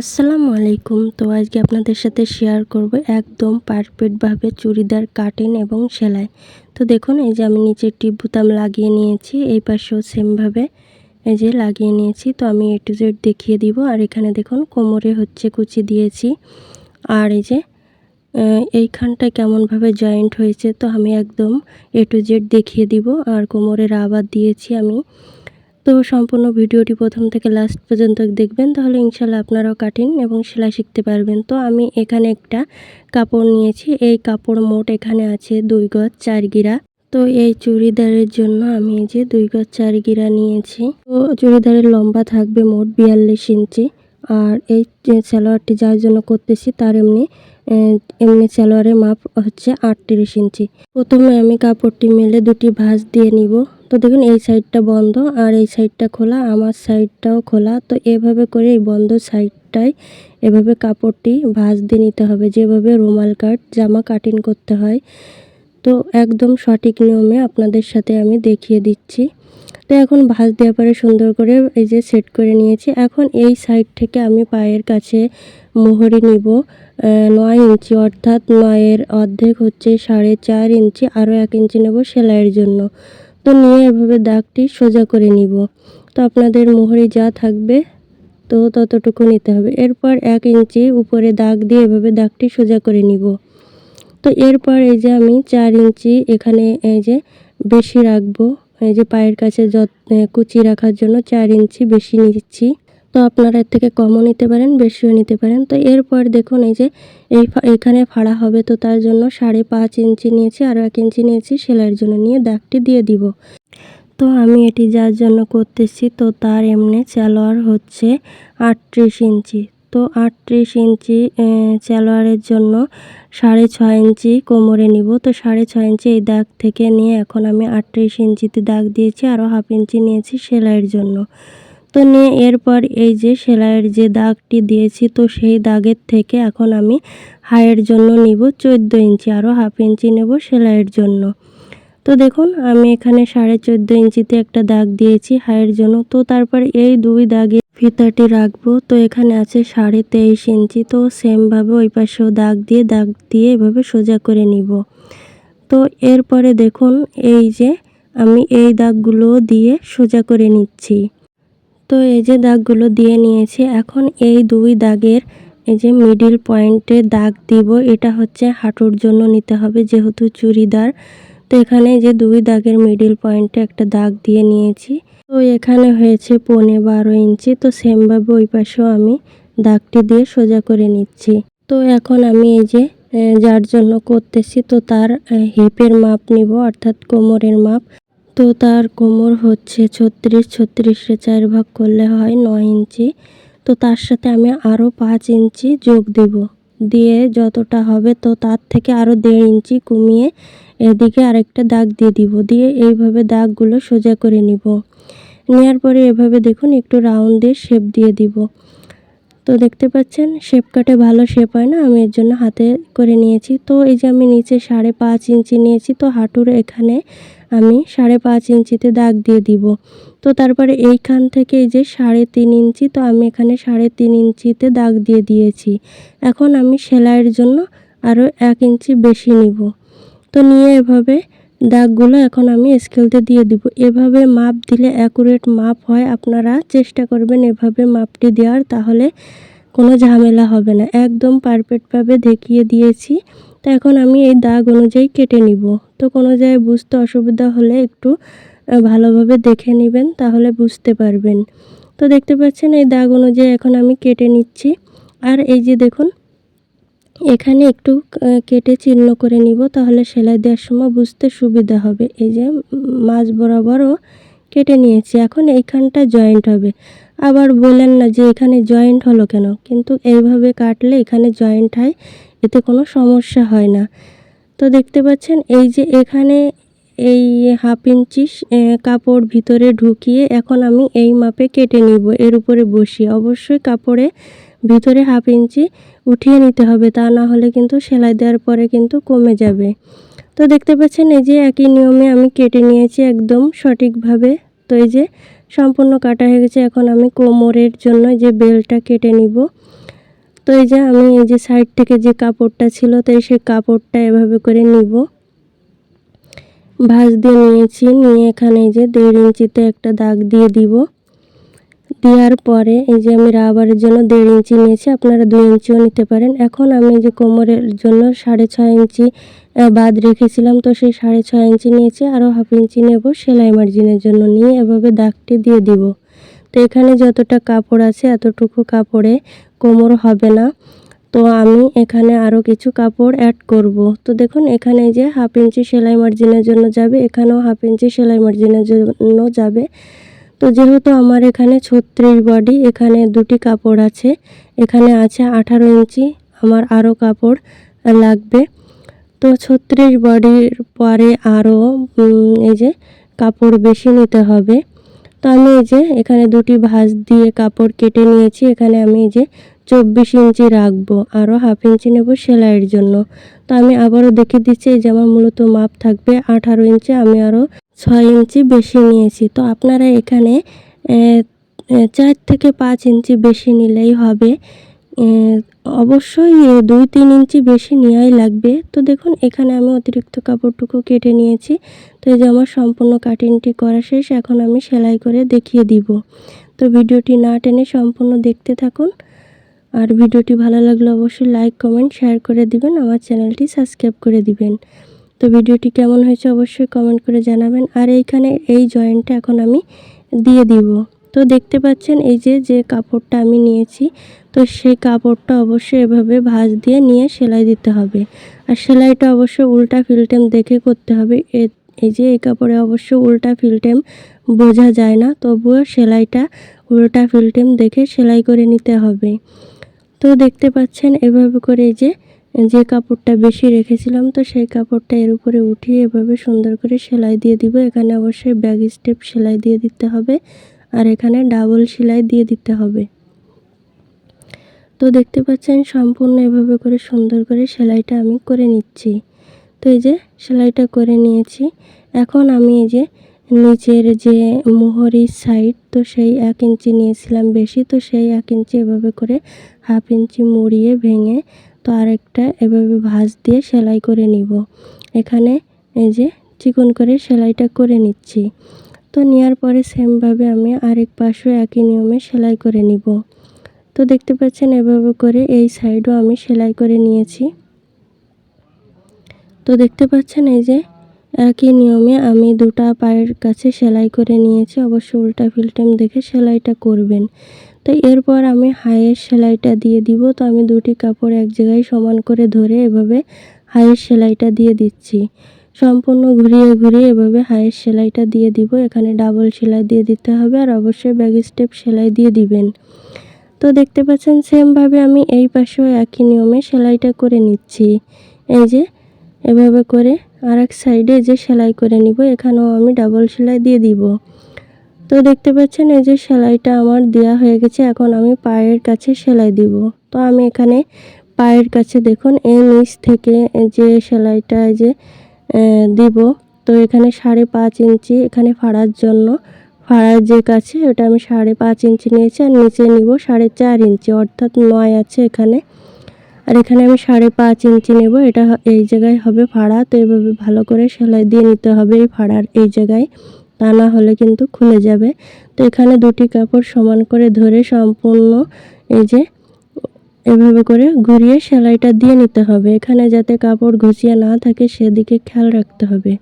আসসালামু আলাইকুম। তো আজকে আপনাদের সাথে শেয়ার করব একদম পারফেক্টভাবে চুড়িদার কাটিং এবং সেলাই। তো দেখুন, এই যে আমি নিচে টিপ বুতাম লাগিয়ে নিয়েছি, এই পাশেও সেমভাবে এই যে লাগিয়ে নিয়েছি। তো আমি এ টু জেড দেখিয়ে দিব। আর এখানে দেখুন, কোমরে হচ্ছে কুচি দিয়েছি। আর এই যে এইখানটায় কেমনভাবে জয়েন্ট হয়েছে, তো আমি একদম এ টু জেড দেখিয়ে দিব। আর কোমরের আবার দিয়েছি আমি তো সম্পূর্ণ ভিডিওটি প্রথম থেকে লাস্ট পর্যন্ত দেখবেন, তাহলে ইনশাল্লাহ আপনারাও কাটিং এবং সেলাই শিখতে পারবেন। তো আমি এখানে একটা কাপড় নিয়েছি, এই কাপড় মোট এখানে আছে দুই গজ চার গিরা। তো এই চুড়িদারের জন্য আমি এই যে দুই গজ চার গিরা নিয়েছি। তো চুড়িদারের লম্বা থাকবে মোট বিয়াল্লিশ ইঞ্চি। আর এই সালোয়ারটি যার জন্য করতেছি, তার এমনি এমনি সালোয়ারের মাপ হচ্ছে আটত্রিশ ইঞ্চি। প্রথমে আমি কাপড়টি মেলে দুটি ভাঁজ দিয়ে নিব। তো দেখুন, এই সাইডটা বন্ধ আর এই সাইডটা খোলা, আমার সাইডটাও খোলা। তো এভাবে করে এই বন্ধ সাইডটায় এভাবে কাপড়টি ভাঁজ দিয়ে নিতে হবে, যেভাবে রুমাল কাট জামা কাটিং করতে হয়। তো একদম সঠিক নিয়মে আপনাদের সাথে আমি দেখিয়ে দিচ্ছি। তো এখন ভাঁজ দেওয়ার পরে সুন্দর করে এই যে সেট করে নিয়েছি। এখন এই সাইড থেকে আমি পায়ের কাছে মোহরি নিব নয় ইঞ্চি, অর্থাৎ নয়ের অর্ধেক হচ্ছে সাড়ে চার ইঞ্চি, আরও এক ইঞ্চি নেব সেলাইয়ের জন্য। তো নিয়ে এভাবে দাগটি সোজা করে নিব। তো আপনাদের মোহরি যা থাকবে, তো ততটুকু নিতে হবে। এরপর এক ইঞ্চি উপরে দাগ দিয়ে এভাবে দাগটি সোজা করে নিব। তো এরপর এই যে আমি চার ইঞ্চি এখানে এই যে বেশি রাখব, এই যে পায়ের কাছে যত্ন কুচি রাখার জন্য চার ইঞ্চি বেশি নিচ্ছি। তো আপনারা এর থেকে কমও নিতে পারেন, বেশিও নিতে পারেন। তো এরপর দেখুন এই যে এই এখানে ফাড়া হবে, তো তার জন্য সাড়ে পাঁচ ইঞ্চি নিয়েছি, আরও এক ইঞ্চি নিয়েছি, সেলাইয়ের জন্য নিয়ে দাগটি দিয়ে দিব। তো আমি এটি যার জন্য করতেছি, তো তার এমনি সালোয়ার হচ্ছে আটত্রিশ ইঞ্চি। তো আটত্রিশ ইঞ্চি সালোয়ারের জন্য সাড়ে ছয় ইঞ্চি কোমরে নিব। তো সাড়ে ছয় ইঞ্চি এই দাগ থেকে নিয়ে এখন আমি আটত্রিশ ইঞ্চিতে দাগ দিয়েছি, আরও হাফ ইঞ্চি নিয়েছি সেলাইয়ের জন্য। তো নিয়ে এরপর এই যে সেলাইয়ের যে দাগটি দিয়েছি, তো সেই দাগের থেকে এখন আমি হাইয়ের জন্য নিব চোদ্দ ইঞ্চি, আরও হাফ ইঞ্চি নেব সেলাইয়ের জন্য। তো দেখুন, আমি এখানে সাড়ে চোদ্দ ইঞ্চিতে একটা দাগ দিয়েছি হাইয়ের জন্য। তো তারপর এই দুই দাগে ফিতাটি রাখব। তো এখানে আছে সাড়ে তেইশ ইঞ্চি, তো সেমভাবে ওই পাশেও দাগ দিয়ে দাগ দিয়ে এভাবে সোজা করে নিব। তো এরপরে দেখুন, এই যে আমি এই দাগগুলো দিয়ে সোজা করে নিচ্ছি। তো এই যে দাগগুলো দিয়ে নিয়েছি, এখন এই দুই দাগের এই যে মিডিল পয়েন্টে দাগ দিব, এটা হচ্ছে হাঁটুর জন্য নিতে হবে যেহেতু চুড়িদার। তো এখানে যে দুই দাগের মিডিল পয়েন্টে একটা দাগ দিয়ে নিয়েছি। তো এখানে হয়েছে পনে বারো ইঞ্চি, তো সেমভাবে ওই পাশেও আমি দাগটি দিয়ে সোজা করে নিচ্ছি। তো এখন আমি এই যে যার জন্য করতেছি, তো তার হিপের মাপ নিব, অর্থাৎ কোমরের মাপ। তো তার কোমর হচ্ছে ছত্রিশ, ছত্রিশে চার ভাগ করলে হয় নয় ইঞ্চি। তো তার সাথে আমি আরও পাঁচ ইঞ্চি যোগ দেব। দিয়ে যতটা হবে তো তার থেকে আরও দেড় ইঞ্চি কমিয়ে এদিকে আরেকটা দাগ দিয়ে দিব। দিয়ে এইভাবে দাগগুলো সোজা করে নিব। নেওয়ার পরে এভাবে দেখুন একটু রাউন্ডের শেপ দিয়ে দিব। তো দেখতে পাচ্ছেন শেপ কাটে ভালো শেপ হয় না, আমি এর জন্য হাতে করে নিয়েছি। তো এই যে আমি নিচে সাড়ে পাঁচ ইঞ্চি নিয়েছি, তো হাঁটুর এখানে আমি সাড়ে পাঁচ ইঞ্চিতে দাগ দিয়ে দিব। তো তারপরে এইখান থেকে এই যে সাড়ে তিন ইঞ্চি, তো আমি এখানে সাড়ে তিন ইঞ্চিতে দাগ দিয়ে দিয়েছি। এখন আমি সেলাইয়ের জন্য আরও এক ইঞ্চি বেশি নিব। তো নিয়ে এভাবে দাগগুলো এখন আমি স্কেলতে দিয়ে দিব। এভাবে মাপ দিলে অ্যাকুরেট মাপ হয়। আপনারা চেষ্টা করবেন এভাবে মাপটি দেওয়ার, তাহলে কোনো ঝামেলা হবে না। একদম পারফেক্টভাবে দেখিয়ে দিয়েছি। তো এখন আমি এই দাগ অনুযায়ী কেটে নিব। তো কোনো জায়গায় বুঝতে অসুবিধা হলে একটু ভালোভাবে দেখে নেবেন, তাহলে বুঝতে পারবেন। তো দেখতে পাচ্ছেন এই দাগ অনুযায়ী এখন আমি কেটে নিচ্ছি। আর এই যে দেখুন এখানে একটু কেটে চিহ্ন করে নিব, তাহলে সেলাই দেওয়ার সময় বুঝতে সুবিধা হবে। এই যে মাছ বরাবরও কেটে নিয়েছি, এখন এইখানটা জয়েন্ট হবে। আবার বলেন না যে এখানে জয়েন্ট হলো কেন, কিন্তু এইভাবে কাটলে এখানে জয়েন্ট হয়, এতে কোনো সমস্যা হয় না। তো দেখতে পাচ্ছেন, এই যে এখানে এই হাফ ইঞ্চি কাপড় ভিতরে ঢুকিয়ে এখন আমি এই মাপে কেটে নিব, এর উপরে বসিয়ে। অবশ্যই কাপড়ে ভিতরে হাফ ইঞ্চি উঠিয়ে নিতে হবে, তা না হলে কিন্তু সেলাই দেওয়ার পরে কিন্তু কমে যাবে। তো দেখতে পাচ্ছেন এই যে একই নিয়মে আমি কেটে নিয়েছি একদম সঠিকভাবে। তো এই যে সম্পূর্ণ কাটা হয়ে গেছে, এখন আমি কোমরের জন্য যে বেলটা কেটে নিব। তো এই যে আমি এই যে সাইড থেকে যে কাপড়টা ছিল, তো এই সেই কাপড়টা এভাবে করে নিব। ভাঁজ দিয়ে নিয়েছি, নিয়ে এখানে যে দেড় ইঞ্চিতে একটা দাগ দিয়ে দিব। দেওয়ার পরে এই যে আমি রাবারের জন্য দেড় ইঞ্চি নিয়েছি, আপনারা দুই ইঞ্চিও নিতে পারেন। এখন আমি যে কোমরের জন্য সাড়ে ছয় ইঞ্চি বাদ রেখেছিলাম, তো সেই সাড়ে ছয় ইঞ্চি নিয়েছি আরও হাফ ইঞ্চি নেব, সেলাই মার্জিনের জন্য নিয়ে এভাবে দাগটি দিয়ে দিব। তো এখানে যতটা কাপড় আছে এতটুকু কাপড়ে কোমর হবে না। তো আমি এখানে আরও কিছু কাপড় অ্যাড করব। তো দেখুন, এখানে যে হাফ ইঞ্চি সেলাই মার্জিনের জন্য যাবে, এখানেও হাফ ইঞ্চি সেলাই মার্জিনের জন্য যাবে। তো যেহেতু আমার এখানে ছত্রিশ বডি এখানে দুটি কাপড় আছে, এখানে আছে আঠারো ইঞ্চি, আমার আরও কাপড় লাগবে। তো ছত্রিশ বডির পরে আরও এই যে কাপড় বেশি নিতে হবে। তো আমি এই যে এখানে দুটি ভাঁজ দিয়ে কাপড় কেটে নিয়েছি, এখানে আমি এই যে চব্বিশ ইঞ্চি রাখব আরও হাফ ইঞ্চি নেব সেলাইয়ের জন্য। তো আমি আবারও দেখে দিচ্ছি, এই জামা মূলত মাপ থাকবে আঠারো ইঞ্চি, আমি আরও ছয় ইঞ্চি বেশি নিয়েছি। তো আপনারা এখানে চার থেকে পাঁচ ইঞ্চি বেশি নিলেই হবে। অবশ্যই দুই তিন ইঞ্চি বেশি নেওয়াই লাগবে। তো দেখুন, এখানে আমি অতিরিক্ত কাপড়টুকু কেটে নিয়েছি। তো এই যে আমার সম্পূর্ণ কাটিংটি করা শেষ, এখন আমি সেলাই করে দেখিয়ে দিব। তো ভিডিওটি না টেনে সম্পূর্ণ দেখতে থাকুন। আর ভিডিওটি ভালো লাগলে অবশ্যই লাইক, কমেন্ট, শেয়ার করে দিবেন, আমার চ্যানেলটি সাবস্ক্রাইব করে দিবেন। তো ভিডিওটি কেমন হয়েছে অবশ্যই কমেন্ট করে জানাবেন। আর এইখানে এই জয়েন্টটা এখন আমি দিয়ে দিব। তো দেখতে পাচ্ছেন এই যে যে কাপড়টা আমি নিয়েছি, তো সেই কাপড়টা অবশ্যই এভাবে ভাঁজ দিয়ে নিয়ে সেলাই দিতে হবে। আর সেলাইটা অবশ্যই উল্টা ফিল্টেম দেখে করতে হবে। এই যে এই কাপড়ে অবশ্য উল্টা ফিল্টেম বোঝা যায় না, তবুও সেলাইটা উল্টা ফিল্টেম দেখে সেলাই করে নিতে হবে। তো দেখতে পাচ্ছেন এভাবে করে এই যে যে কাপড়টা বেশি রেখেছিলাম, তো সেই কাপড়টা এর উপরে উঠিয়ে এভাবে সুন্দর করে সেলাই দিয়ে দিব। এখানে অবশ্যই ব্যাগ স্টেপ সেলাই দিয়ে দিতে হবে আর এখানে ডাবল সেলাই দিয়ে দিতে হবে। তো দেখতে পাচ্ছেন সম্পূর্ণ এভাবে করে সুন্দর করে সেলাইটা আমি করে নিচ্ছি। তো এই যে সেলাইটা করে নিয়েছি। এখন আমি এই যে নিচের যে মোহরির সাইড, তো সেই এক ইঞ্চি নিয়েছিলাম বেশি, তো সেই এক ইঞ্চি এভাবে করে হাফ ইঞ্চি মুড়িয়ে ভেঙে, তো আরেকটা এভাবে ভাঁজ দিয়ে সেলাই করে নিব। এখানে এই যে চিকন করে সেলাইটা করে নিচ্ছি। তো নেওয়ার পরে সেমভাবে আমি আরেক পাশও একই নিয়মে সেলাই করে নিব। তো দেখতে পাচ্ছেন এভাবে করে এই সাইডও আমি সেলাই করে নিয়েছি। তো দেখতে পাচ্ছেন এই যে একই নিয়মে আমি দুটা পায়ের কাছে সেলাই করে নিয়েছি। অবশ্য উল্টা ফিল্টেম দেখে সেলাইটা করবেন। তো এরপর আমি হাইয়ের সেলাইটা দিয়ে দিব। তো আমি দুটি কাপড় এক জায়গায় সমান করে ধরে এভাবে হাইয়ের সেলাইটা দিয়ে দিচ্ছি। সম্পূর্ণ ঘুরিয়ে ঘুরিয়ে এভাবে হাইয়ের সেলাইটা দিয়ে দিব। এখানে ডাবল সেলাই দিয়ে দিতে হবে আর অবশ্যই ব্যাগ স্টেপ সেলাই দিয়ে দিবেন। তো দেখতে পাচ্ছেন সেমভাবে আমি এই পাশেও একই নিয়মে সেলাইটা করে নিচ্ছি। এই যে এভাবে করে আর এক সাইডে যে সেলাই করে নিব, এখানেও আমি ডাবল সেলাই দিয়ে দিব। তো দেখতে পাচ্ছেন, এই যে সেলাইটা আমার দেওয়া হয়ে গেছে, এখন আমি পায়ের কাছে সেলাই দিব। তো আমি এখানে পায়ের কাছে দেখুন, এই নিচ থেকে যে সেলাইটা যে দিব। তো এখানে সাড়ে পাঁচ ইঞ্চি এখানে ফাড়ার জন্য, ফাড়ার যে কাছে, ওটা আমি সাড়ে পাঁচ ইঞ্চি নিয়েছি, আর নিচে নিব সাড়ে চার ইঞ্চি, অর্থাৎ নয় আছে এখানে। আর এখানে আমি সাড়ে পাঁচ ইঞ্চি নেব। এটা এই জায়গায় হবে ফাড়া তো এভাবে ভালো করে সেলাই দিয়ে নিতে হবে এই ফাড়ার এই জায়গায়। তা না হলে কিন্তু খুলে যাবে। তো এখানে দুটি কাপড় সমান করে ধরে সম্পূর্ণ এই যে এভাবে করে ঘুরিয়ে সেলাইটা দিয়ে নিতে হবে। এখানে যাতে কাপড় ঘুষিয়ে না থাকে সেদিকে খেয়াল রাখতে হবে।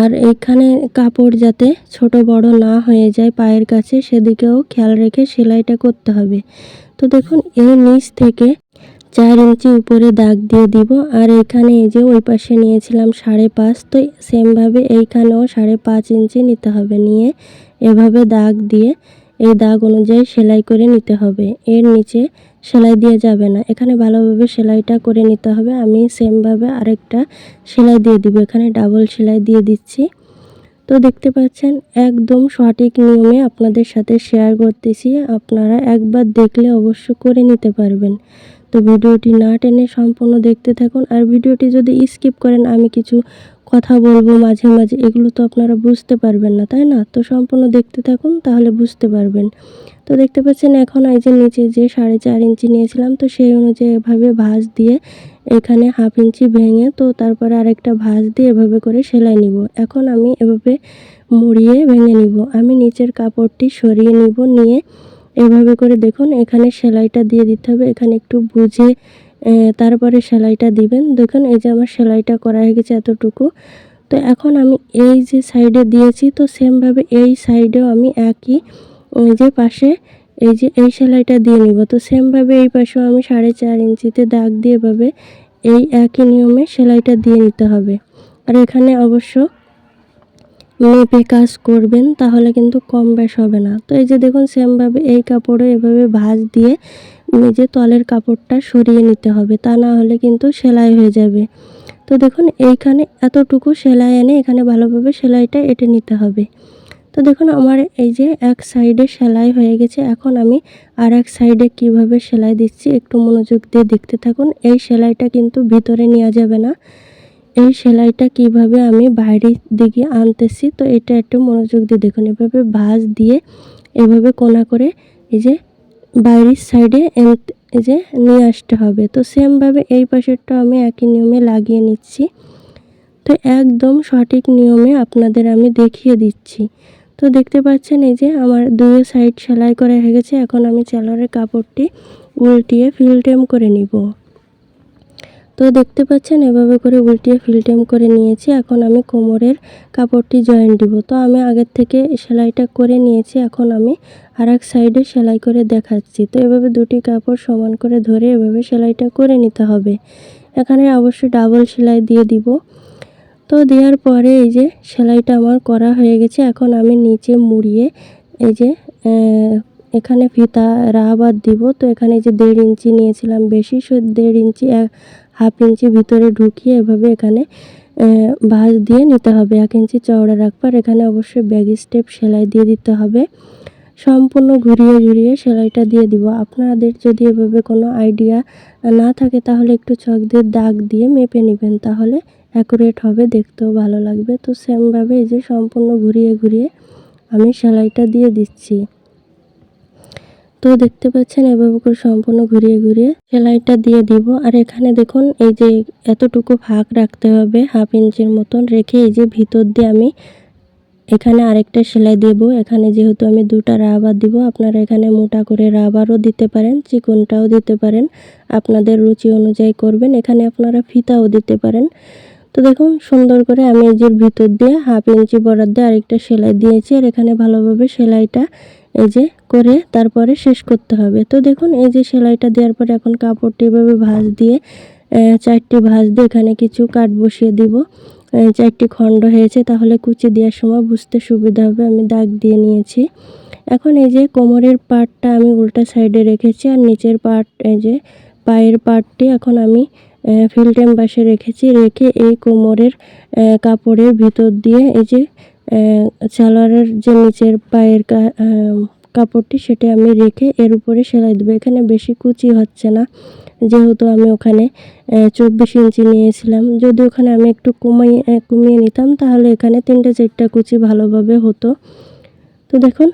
আর এইখানে কাপড় যাতে ছোট বড় না হয়ে যায় পায়ের কাছে, সেদিকেও খেয়াল রেখে সেলাইটা করতে হবে। তো দেখুন, এই নিচ থেকে চার ইঞ্চি উপরে দাগ দিয়ে দিব। আর এখানে এই যে ওই পাশে নিয়েছিলাম সাড়ে পাঁচ, তো সেমভাবে এইখানেও সাড়ে পাঁচ ইঞ্চি নিতে হবে নিয়ে। এভাবে দাগ দিয়ে এই দাগ অনুযায়ী সেলাই করে নিতে হবে। এর নিচে সেলাই দিয়ে যাবে না। এখানে ভালোভাবে সেলাইটা করে নিতে হবে। আমি সেমভাবে আরেকটা সেলাই দিয়ে দিব। এখানে ডাবল সেলাই দিয়ে দিচ্ছি। তো দেখতে পাচ্ছেন, একদম সঠিক নিয়মে আপনাদের সাথে শেয়ার করতেছি। আপনারা একবার দেখলে অবশ্য করে নিতে পারবেন। তো ভিডিওটি না টেনে সম্পূর্ণ দেখতে থাকুন। আর ভিডিওটি যদি স্কিপ করেন, আমি কিছু কথা বলব মাঝে মাঝে। এগুলো তো আপনারা বুঝতে পারবেন না, তাই না? তো সম্পূর্ণ দেখতে থাকুন, তাহলে বুঝতে পারবেন। তো দেখতে পাচ্ছেন এখন এই যে নিচে যে সাড়ে চার ইঞ্চি নিয়েছিলাম, তো সেই অনুযায়ী এভাবে ভাঁজ দিয়ে এখানে হাফ ইঞ্চি ভেঙে, তো তারপরে আরেকটা ভাঁজ দিয়ে এভাবে করে সেলাই নিব। এখন আমি এভাবে মুড়িয়ে ভেঙে নিব। আমি নিচের কাপড়টি সরিয়ে নিব, নিয়ে এভাবে করে দেখুন, এখানে সেলাইটা দিয়ে দিতে হবে, এখানে একটু বুঝে তারপরে সেলাইটা দিবেন। দেখুন, এই যে আমার সেলাইটা করা হয়ে গেছে এতটুকু। তো এখন আমি এই যে সাইডে দিয়েছি, তো সেমভাবে এই সাইডেও আমি একই, ওই যে পাশে এই যে, এই সেলাইটা দিয়ে নিব। তো সেমভাবে এই পাশেও আমি সাড়ে চার ইঞ্চিতে দাগ দিয়ে এভাবে এই একই নিয়মে সেলাইটা দিয়ে নিতে হবে। আর এখানে অবশ্য মেপে কাজ করবেন, তাহলে কিন্তু কম বেশ হবে না। তো এই যে দেখুন, সেমভাবে এই কাপড়ে এভাবে ভাঁজ দিয়ে নিজে তলের কাপড়টা সরিয়ে নিতে হবে, তা না হলে কিন্তু সেলাই হয়ে যাবে। তো দেখুন, এইখানে এতটুকু সেলাই এনে এখানে ভালোভাবে সেলাইটা এটে নিতে হবে। তো দেখুন, আমার এই যে এক সাইডে সেলাই হয়ে গেছে, এখন আমি আর এক সাইডে কীভাবে সেলাই দিচ্ছি একটু মনোযোগ দিয়ে দেখতে থাকুন। এই সেলাইটা কিন্তু ভিতরে নেওয়া যাবে না। এই সেলাইটা কীভাবে আমি বাইরের দিকে আনতেছি, তো এটা একটু মনোযোগ দিয়ে দেখুন। এভাবে ভাঁজ দিয়ে এভাবে কোনা করে এই যে বাইরের সাইডে এই যে নিয়ে আসতে হবে। তো সেমভাবে এই পাশেরটা আমি একই নিয়মে লাগিয়ে নিচ্ছি। তো একদম সঠিক নিয়মে আপনাদের আমি দেখিয়ে দিচ্ছি। তো দেখতে পাচ্ছেন এই যে আমার দুই সাইড সেলাই করা হয়ে গেছে। এখন আমি চালারের কাপড়টি উল্টিয়ে ফিলটেম করে নিব। তো দেখতে পাচ্ছেন, এভাবে করে উল্টিয়ে ফিলটেম করে নিয়েছি। এখন আমি কোমরের কাপড়টি জয়েন দিব। তো আমি আগের থেকে সেলাইটা করে নিয়েছি, এখন আমি আর এক সাইডে সেলাই করে দেখাচ্ছি। তো এভাবে দুটি কাপড় সমান করে ধরে এভাবে সেলাইটা করে নিতে হবে। এখানে অবশ্যই ডাবল সেলাই দিয়ে দিব। তো দেওয়ার পরে এই যে সেলাইটা আমার করা হয়ে গেছে। এখন আমি নিচে মুড়িয়ে এই যে এখানে ফিতা রাহাবাদ দিব। তো এখানে যে দেড় ইঞ্চি নিয়েছিলাম, বেশি দেড় ইঞ্চি হাফ ইঞ্চি ভিতরে ঢুকিয়ে এভাবে এখানে ভাঁজ দিয়ে নিতে হবে। এক ইঞ্চি চওড়া রাখবার এখানে অবশ্যই ব্যাগ স্টেপ সেলাই দিয়ে দিতে হবে। সম্পূর্ণ ঘুরিয়ে ঘুরিয়ে সেলাইটা দিয়ে দিব। আপনাদের যদি এভাবে কোনো আইডিয়া না থাকে, তাহলে একটু চক দিয়ে দাগ দিয়ে মেপে নেবেন। তাহলে অ্যাকুরেট হবে, দেখতেও ভালো লাগবে। তো সেমভাবে এই যে সম্পূর্ণ ঘুরিয়ে ঘুরিয়ে আমি সেলাইটা দিয়ে দিচ্ছি। তো দেখতে পাচ্ছেন, এভাবে করে সম্পূর্ণ ঘুরিয়ে ঘুরিয়ে সেলাইটা দিয়ে দিব। আর এখানে দেখুন, এই যে এতটুকু ফাঁক রাখতে হবে, হাফ ইঞ্চির মতন রেখে এই যে ভিতর দিয়ে আমি এখানে আরেকটা সেলাই দেব। এখানে যেহেতু আমি দুটা রাবার দিব, আপনারা এখানে মোটা করে রাবারও দিতে পারেন, চিকনটাও দিতে পারেন, আপনাদের রুচি অনুযায়ী করবেন। এখানে আপনারা ফিতাও দিতে পারেন। তো দেখুন, সুন্দর করে আমি এই যে ভিতর দিয়ে হাফ ইঞ্চি বরাদ দিয়ে আরেকটা সেলাই দিয়েছি। আর এখানে ভালোভাবে সেলাইটা এই যে করে তারপরে শেষ করতে হবে। তো দেখুন, এই যে সেলাইটা দেওয়ার পরে এখন কাপড়টি এভাবে ভাঁজ দিয়ে চারটি ভাঁজ দিয়ে এখানে কিছু কাট বসিয়ে দিব। চারটি খণ্ড হয়েছে, তাহলে কুচি দেওয়ার সময় বুঝতে সুবিধা হবে। আমি দাগ দিয়ে নিয়েছি। এখন এই যে কোমরের পার্টটা আমি উল্টা সাইডে রেখেছি, আর নিচের পার্ট এই যে পায়ের পার্টটি এখন আমি ফিল্টেম বাসে রেখেছি। রেখে এই কোমরের কাপড়ের ভিতর দিয়ে এই যে সালোয়ারের যে নিচের পায়ের কাপড়টি সেটা আমি রেখে এর উপরে সেলাই দেবো। এখানে বেশি কুচি হচ্ছে না। যেহেতু আমি ওখানে চব্বিশ ইঞ্চি নিয়েছিলাম। যদি ওখানে আমি একটু কমিয়ে কমিয়ে নিতাম, তাহলে এখানে তিনটে চারটা কুচি ভালোভাবে হতো। তো দেখুন,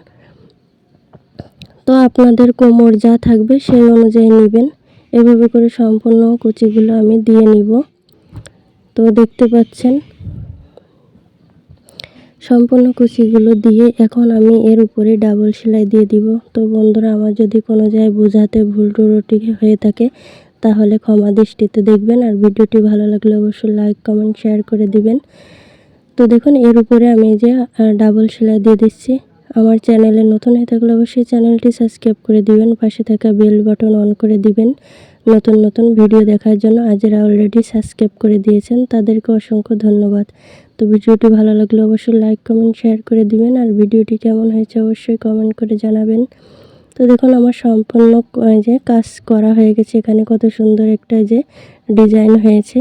তো আপনাদের কোমর যা থাকবে সেই অনুযায়ী নেবেন। এভাবে করে সম্পূর্ণ কুচিগুলো আমি দিয়ে নিব। তো দেখতে পাচ্ছেন সম্পূর্ণ কুচিগুলো দিয়ে এখন আমি এর উপরে ডাবল সেলাই দিয়ে দিব। তো বন্ধুরা, আমার যদি কোনো জায়গায় বোঝাতে ভুল টুরটি হয়ে থাকে, তাহলে ক্ষমা দৃষ্টিতে দেখবেন। আর ভিডিওটি ভালো লাগলে অবশ্যই লাইক কমেন্ট শেয়ার করে দিবেন। তো দেখুন, এর উপরে আমি যে ডাবল সেলাই দিয়ে দিচ্ছি। আমার চ্যানেলে নতুন হয়ে থাকলে অবশ্যই চ্যানেলটি সাবস্ক্রাইব করে দিবেন। পাশে থাকা বেল বাটন অন করে দিবেন। নতুন নতুন ভিডিও দেখার জন্য আজরা অলরেডি সাবস্ক্রাইব করে দিয়েছেন। তাদেরকে অসংখ্য ধন্যবাদ। তো ভিডিওটি ভালো লাগলে অবশ্যই লাইক কমেন্ট শেয়ার করে দিবেন। আর ভিডিওটি কেমন হয়েছে অবশ্যই কমেন্ট করে জানাবেন। তো দেখুন, আমার সম্পূর্ণ যে, কাজ করা হয়ে গেছে। এখানে কত সুন্দর একটা, যে ডিজাইন হয়েছে।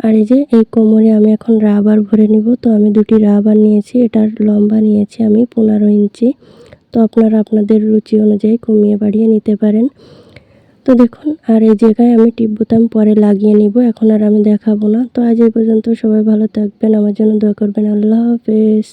আর এই যে, এই কোমরে আমি এখন রাবার ভরে নিব। তো আমি দুটি রাবার নিয়েছি। এটার লম্বা নিয়েছি আমি পনেরো ইঞ্চি। তো আপনারা আপনাদের রুচি অনুযায়ী কমিয়ে বাড়িয়ে নিতে পারেন। তো দেখুন, আর এই জায়গায় আমি টিপ বোতাম পরে লাগিয়ে নিব, এখন আর আমি দেখাবো না। তো আজ এই পর্যন্ত সবাই ভালো থাকবেন, আমার জন্য দোয়া করবেন। আল্লাহ হাফেজ।